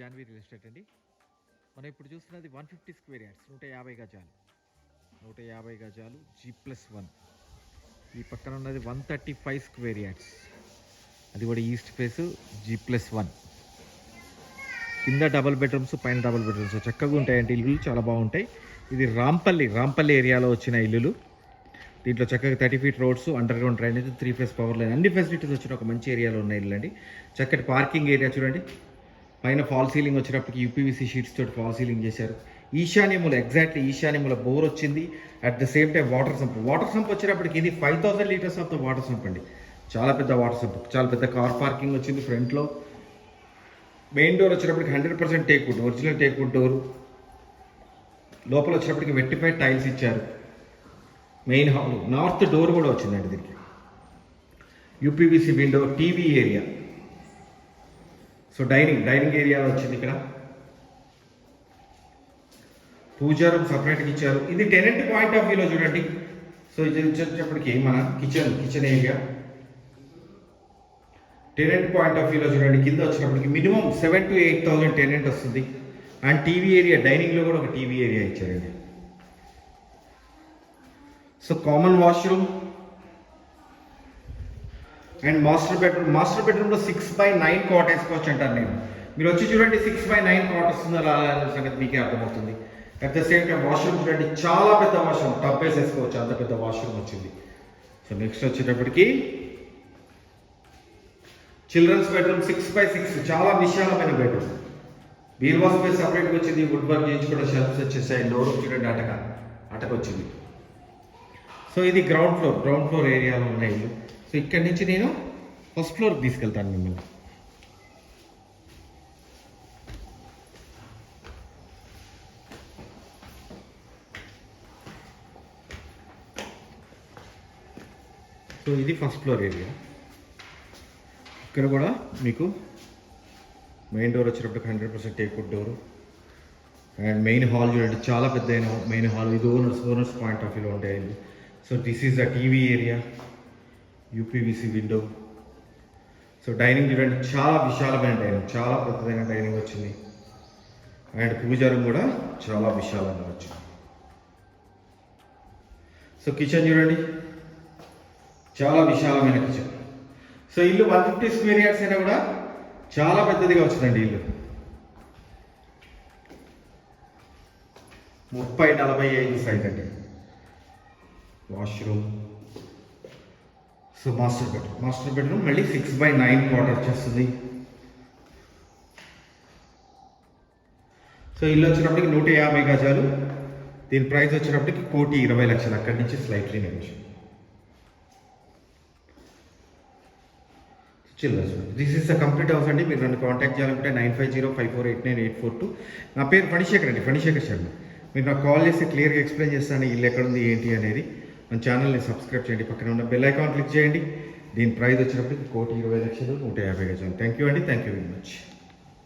Janhvi real estate అండి. మనం ఇప్పుడు చూస్తున్నది వన్ ఫిఫ్టీ స్క్వేర్ యార్డ్స్ నూట యాభై గజాలు. నూట యాభై గజాలు జీ ప్లస్ వన్ ఈ పక్కన ఉన్నది one thirty five square yards అది కూడా east face G plus one కింద డబల్ బెడ్రూమ్స్ పైన డబల్ బెడ్రూమ్స్ చక్కగా ఉంటాయండి ఇల్లులు చాలా బాగుంటాయి. ఇది రాంపల్లి రాంపల్లి ఏరియాలో వచ్చిన ఇల్లులు. దీంట్లో చక్కగా thirty feet roads underground drainage three phase power line అన్ని ఫెసిలిటీస్ వచ్చిన ఒక మంచి ఏరియాలో ఉన్న ఇల్లు అండి చక్కటి పార్కింగ్ ఏరియా చూడండి. పైన ఫాల్ సీలింగ్ వచ్చేటప్పటికి యూపీవీసీ షీట్స్ తోటి ఫాల్ సీలింగ్ చేశారు. ఈశాన్యములు ఎగ్జాక్ట్లీ ఈశాన్యముల బోర్ వచ్చింది. At the same time water sump water sump వచ్చినప్పటికి ఇది five thousand litres of the water sump అండి. చాలా పెద్ద వాటర్ సంప్ చాలా పెద్ద కార్ పార్కింగ్ వచ్చింది ఫ్రంట్లో మెయిన్ డోర్ వచ్చినప్పటికి hundred percent teak wood original teak door లోపల వచ్చినప్పటికి వెట్టిఫైడ్ టైల్స్ ఇచ్చారు. మెయిన్ హాల్ నార్త్ డోర్ కూడా వచ్చిందండి దీనికి. UPVC window TV area so dining dining area వచ్చింది ఇక్కడ. పూజా రూమ్ సపరేట్గా ఇచ్చారు. ఇది టెనెంట్ పాయింట్ ఆఫ్ వ్యూలో చూడండి. సో ఇది వచ్చేటప్పటికి మన kitchen kitchen area tenant point of వ్యూలో చూడండి. కింద వచ్చినప్పటికి minimum seven to eight thousand tenant వస్తుంది. అండ్ టీవీ ఏరియా డైనింగ్లో కూడా ఒక టీవీ ఏరియా ఇచ్చారండి so common washroom and master bedroom master బెడ్రూమ్లో సిక్స్ బై నైన్ కాట్ వేసుకోవచ్చు అంటారు నేను మీరు వచ్చి చూడండి సిక్స్ బై నైన్ కాట్ వస్తుందా రాదా సంగతి మీకే అర్థమవుతుంది. At the same time washroom చూడండి చాలా పెద్ద వాష్రూమ్ టబ్ వేసేసుకోవచ్చు అంత పెద్ద వాష్రూమ్ వచ్చింది. సో నెక్స్ట్ వచ్చేటప్పటికి children's bedroom six by six చాలా విశాలమైన బెడ్రూమ్ బీర్వా స్పేస్ సపరేట్గా వచ్చింది వుడ్ వర్క్ చేయించుకోవడం షెల్ఫ్స్ వచ్చేసాయి డోర్ చూడండి అటక అటక వచ్చింది సో ఇది గ్రౌండ్ ఫ్లోర్ గ్రౌండ్ ఫ్లోర్ ఏరియాలో ఉన్నాయి ఇల్లు. సో ఇక్కడి నుంచి నేను ఫస్ట్ ఫ్లోర్ తీసుకెళ్తాను మిమ్మల్ని. సో ఇది ఫస్ట్ ఫ్లోర్ ఏరియా. ఇక్కడ కూడా మీకు మెయిన్ డోర్ వచ్చినప్పటికి hundred percent teakwood door. And main hall చూడండి చాలా పెద్ద మెయిన్ హాల్. ఇది ఓనర్స్ ఓనర్స్ పాయింట్ ఆఫ్ వ్యూలో ఉంటాయి so this is the TV area. UPVC window. So dining చూడండి చాలా విశాలమైన డైనింగ్ చాలా పెద్దదైన డైనింగ్ వచ్చింది. అండ్ పూజా రూమ్ కూడా చాలా విశాలంగా వచ్చింది. సో కిచెన్ చూడండి. చాలా విశాలమైన కిచెన్ సో ఇల్లు వన్ ఫిఫ్టీ స్క్వేర్ యార్డ్స్ అయినా కూడా చాలా పెద్దదిగా వచ్చిందండి ఇల్లు. ముప్పై నలభై ఐదు సైజ్ అండి. Washroom so master bedroom master bedroom మళ్ళీ సిక్స్ బై నైన్ క్వార్టర్ వచ్చేస్తుంది. సో ఇల్లు వచ్చినప్పటికి నూట యాభై గజాలు. దీని ప్రైస్ వచ్చినప్పటికి కోటి ఇరవై లక్షలు. అక్కడి నుంచి స్లైట్లీ నుంచి this is the complete house అండి. మీరు నన్ను కాంటాక్ట్ చేయాలనుకుంటే nine five zero five four eight nine eight four two నా పేరు ఫణిశేఖర్ అండి. ఫణిశేఖర్ శర్మ. మీరు నాకు కాల్ చేసి క్లియర్గా ఎక్స్ప్లెయిన్ చేస్తాను ఇల్లు ఎక్కడుంది ఏంటి అనేది. మన ఛానల్ని సబ్స్క్రైబ్ చేయండి. పక్కన ఉన్న బెల్ ఐకాన్ క్లిక్ చేయండి. దీని ప్రైజ్ వచ్చినప్పటికి కోటి ఇరవై లక్షలు నూట యాభై గజాలు. థ్యాంక్ యూ అండి. Thank you very much